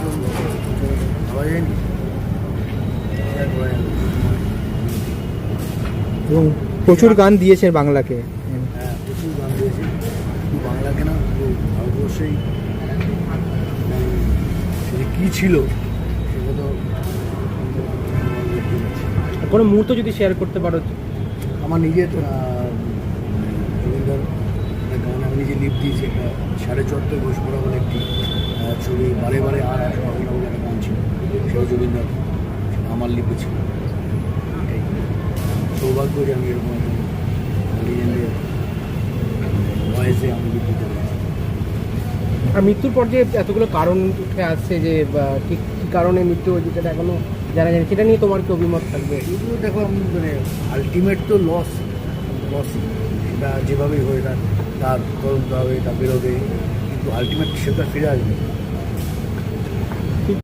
ভাবা যায়নি এবং প্রচুর গান দিয়েছেন বাংলাকে। হ্যাঁ প্রচুর গান দিয়েছে বাংলাকে না ভারতবর্ষেই মানে কী ছিল সেটা তো কোনো মুহূর্ত যদি শেয়ার করতে পারো? আমার নিজের রবীন্দ্র গান আমি নিজে লিপ দিয়েছি একটা সাড়ে চুয়াত্তর ঘোষ করা বলে একটি ছবি বারে বারে আর একটা গান ছিল। সেও আমার লিপে ছিল। এটাই সৌভাগ্য যে আমি এরকম লিজেন্ডের ভয়েসে আমি লিপ দিতে আর মৃত্যুর পর যে এতগুলো কারণ উঠে আসছে যে ঠিক কী কারণে মৃত্যু হয়েছে সেটা এখনও জানা যায় সেটা নিয়ে তোমার কি অভিমত থাকবে? এগুলো দেখো মানে আলটিমেট তো লস লস সেটা যেভাবেই হয়ে তার তার তদন্ত হবে তা বেরোবে কিন্তু আলটিমেট সেটা ফিরে আসবে।